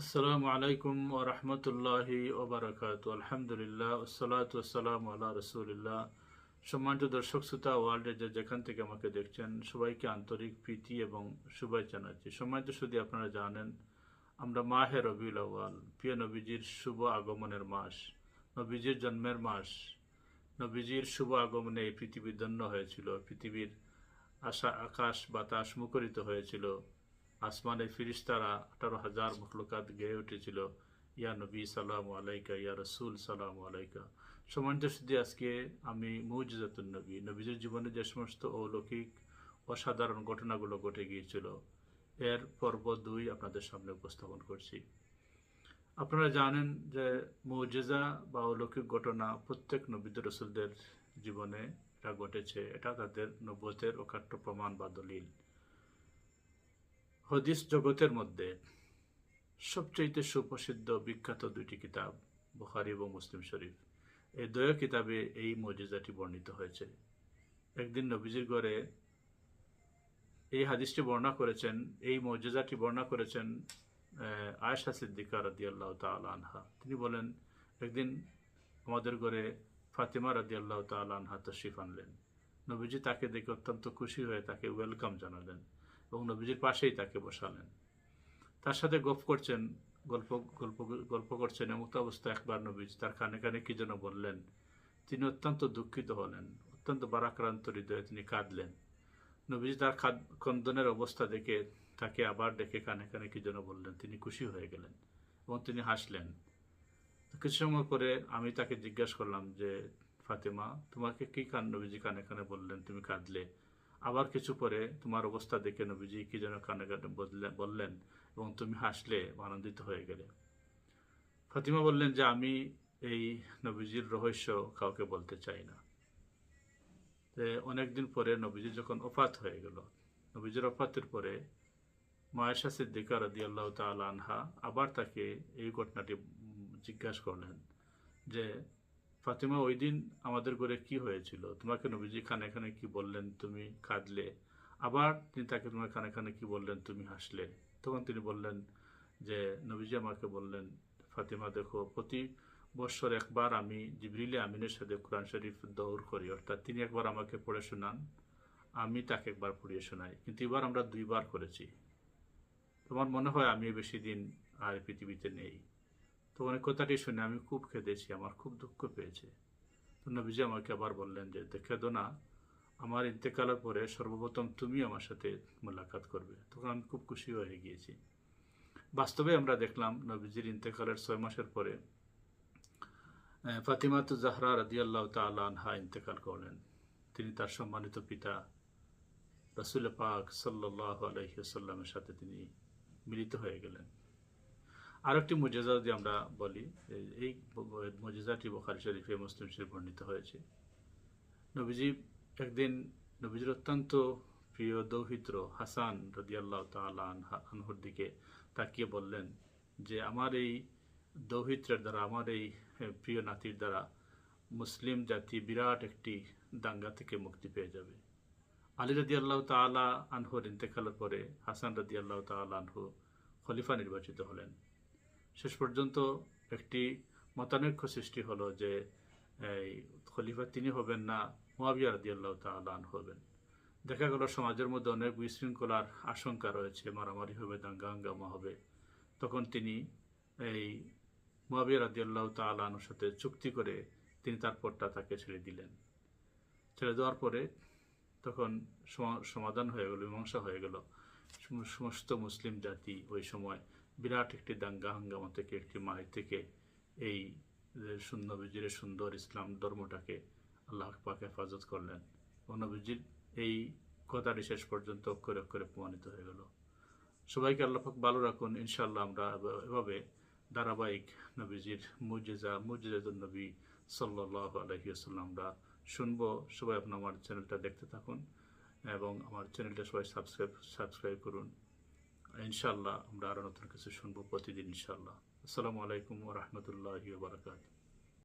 আসসালামু আলাইকুম ও রহমতুল্লাহি ওবরাকাত আলহামদুলিল্লাহ সালাত ওসালাম আল্লাহ রসুলিল্লাহ। সম্মানিত দর্শক, শ্রোতা ওয়ার্ল্ডে যে যেখান থেকে আমাকে দেখছেন, সবাইকে আন্তরিক প্রীতি এবং শুভেচ্ছা জানাচ্ছি। সম্মানিত শুধু আপনারা জানেন, আমরা মাহে রবিউল আওয়াল প্রিয় নবীজির শুভ আগমনের মাস, নবীজির জন্মের মাস, নবীজির শুভ আগমনে এই পৃথিবী ধন্য হয়েছিল, পৃথিবীর আশা, আকাশ, বাতাস মুখরিত হয়েছিল। আসমানে ফিরিস্তারা আঠারো হাজার মখলুকাত গেয়ে উঠেছিল। ইয়া নবী, সালাম আলাইকা, ইয়া রসুল, সালাম আলাইকা। সম্মানিত শুধু আজকে আমি মৌজিজাতুল নবী, নবীজের জীবনে যে সমস্ত অলৌকিক অসাধারণ ঘটনাগুলো ঘটে গিয়েছিল, এর পর্ব দুই আপনাদের সামনে উপস্থাপন করছি। আপনারা জানেন যে মৌজেজা বা অলৌকিক ঘটনা প্রত্যেক নবীদ রসুলদের জীবনে এটা ঘটেছে। এটা তাদের নব্বতের অকাট্য প্রমাণ বা দলিল। হদিস জগতের মধ্যে সবচেয়ে সুপ্রসিদ্ধ বিখ্যাত দুইটি কিতাব, বুখারি এবং মুসলিম শরীফ। এই দ্বয় কিতাবে এই মজিজাটি বর্ণিত হয়েছে। একদিন নবীজির ঘরে এই হাদিসটি বর্ণনা করেছেন, এই মজিজাটি বর্ণনা করেছেন আয়সা সিদ্দিকা রাদি আল্লাহ আনহা। তিনি বলেন, একদিন আমাদের ঘরে ফাতিমা রাদি আল্লাহ আনহা তশরিফ আনলেন। নবীজি তাকে দেখে অত্যন্ত খুশি হয়ে তাকে ওয়েলকাম জানালেন। এবং নবীজির পাশেই তাকে বসালেন। তার সাথে গপ করছেন, গল্প গল্প গল্প করছেন এমত অবস্থা একবার নবীজ তার কানে কানে কী যেন বললেন। তিনি অত্যন্ত দুঃখিত হলেন, অত্যন্ত বারাক্রান্ত হৃদয়ে তিনি কাঁদলেন। নবীজি তার কন্দনের অবস্থা দেখে তাকে আবার ডেকে কানে কানে কী যেন বললেন। তিনি খুশি হয়ে গেলেন এবং তিনি হাসলেন। কিছু সময় পরে আমি তাকে জিজ্ঞাসা করলাম যে, ফাতেমা, তোমাকে কী কান, নবীজি কানে কানে বললেন, তুমি কাঁদলে? আবার কিছু পরে তোমার অবস্থা দেখে নবীজি কি যেন কানে কানে বললেন এবং তুমি হাসলে, আনন্দিত হয়ে গেলে। ফাতিমা বললেন যে, আমি এই নবীজির রহস্য কাউকে বলতে চাই না। অনেকদিন পরে নবীজি যখন অফাত হয়ে গেল, নবীজির অফাতের পরে মায়েশা সিদ্দিকা রদি আল্লাহ আনহা আবার তাকে এই ঘটনাটি জিজ্ঞাসা করলেন যে ফাতিমা, ওই দিন আমাদের ঘরে কি হয়েছিল? তোমাকে নবীজি খানে খানে কি বললেন, তুমি কাঁদলে? আবার তিনি তাকে তোমার খানে খানে কি বললেন, তুমি হাসলে? তখন তিনি বললেন যে, নবীজি আমাকে বললেন, ফাতিমা, দেখো, প্রতি বৎসর একবার আমি জিবরিলে আমিনের সাথে কোরআন শরীফ দৌড় করি। অর্থাৎ তিনি একবার আমাকে পড়ে শোনান, আমি তাকে একবার পড়িয়ে শোনাই। কিন্তু এবার আমরা দুইবার করেছি। তোমার মনে হয় আমি বেশি দিন আর পৃথিবীতে নেই? তো অনেক কথাটি শুনে আমি খুব খেদেছি, আমার খুব দুঃখ পেয়েছে। তো নবীজি আমাকে আবার বললেন যে, দেখে দো না, আমার ইন্তেকালের পরে সর্বপ্রথম তুমি আমার সাথে মোলাকাত করবে। তখন আমি খুব খুশি হয়ে গিয়েছি। বাস্তবে আমরা দেখলাম নবীজির ইন্তেকালের ছয় মাসের পরে ফাতিমাতু জাহরা রাদি আল্লাহ আনহা ইন্তেকাল করলেন। তিনি তার সম্মানিত পিতা রসুল পাক সাল্লাহ আলহিসাল্লামের সাথে তিনি মিলিত হয়ে গেলেন। আরেকটি মজেজা যদি আমরা বলি, এই মজেজাটি বখারি শরীফে মুসলিম শরীফ বর্ণিত হয়েছে। নবীজি একদিন নবীজির অত্যন্ত প্রিয় দৌহিত্র হাসান রদিয়াল্লাহ তালা আনহুর দিকে তাকিয়ে বললেন যে, আমার এই দৌহিত্রের দ্বারা, আমার এই প্রিয় নাতির দ্বারা মুসলিম জাতি বিরাট একটি দাঙ্গা থেকে মুক্তি পেয়ে যাবে। আলী রদি আল্লাহ তালা আনহুর ইন্তেকালের পরে হাসান রদি আল্লাহ তালা আনহু খলিফা নির্বাচিত হলেন। শেষ পর্যন্ত একটি মতানৈক্য সৃষ্টি হলো যে, এই খলিফা তিনি হবেন না, মোয়াবিয়া রাদি আল্লাহ তালান হবেন। দেখা গেল সমাজের মধ্যে অনেক বিশৃঙ্খলার আশঙ্কা রয়েছে, মারামারি হবে, দাঙ্গা হাঙ্গামা হবে। তখন তিনি এই মোয়াবিয়া রাদি আল্লাহ তালানোর সাথে চুক্তি করে তিনি তার পরটা তাকে ছেড়ে দিলেন। ছেড়ে দেওয়ার পরে তখন সমাধান হয়ে গেল, মীমাংসা হয়ে গেল। সমস্ত মুসলিম জাতি ওই সময় বিরাট একটি দাঙ্গা হাঙ্গামা থেকে, একটি মায়ের থেকে এই সুন্দর সুন্দর ইসলাম ধর্মটাকে আল্লাহ পাক হেফাজত করলেন। ও নবীজির এই কথাটি শেষ পর্যন্ত অক্ষরে অক্ষরে প্রমাণিত হয়ে গেল। সবাইকে আল্লাহ পাক ভালো রাখুন। ইনশাল্লাহ আমরা এভাবে ধারাবাহিক নবীজির মুজিজা মুজিজাদুল নবী সাল্লাহ আলহিউসাল্লাম আমরা শুনব। সবাই আপনার আমার চ্যানেলটা দেখতে থাকুন এবং আমার চ্যানেলটা সবাই সাবস্ক্রাইব সাবস্ক্রাইব করুন। ইনশাল্লাহ আমরা আরও নতুন কিছু শুনব প্রতিদিন ইনশাল্লাহ আসসালামু আলাইকুম রহমতুল্লাহ বারকাত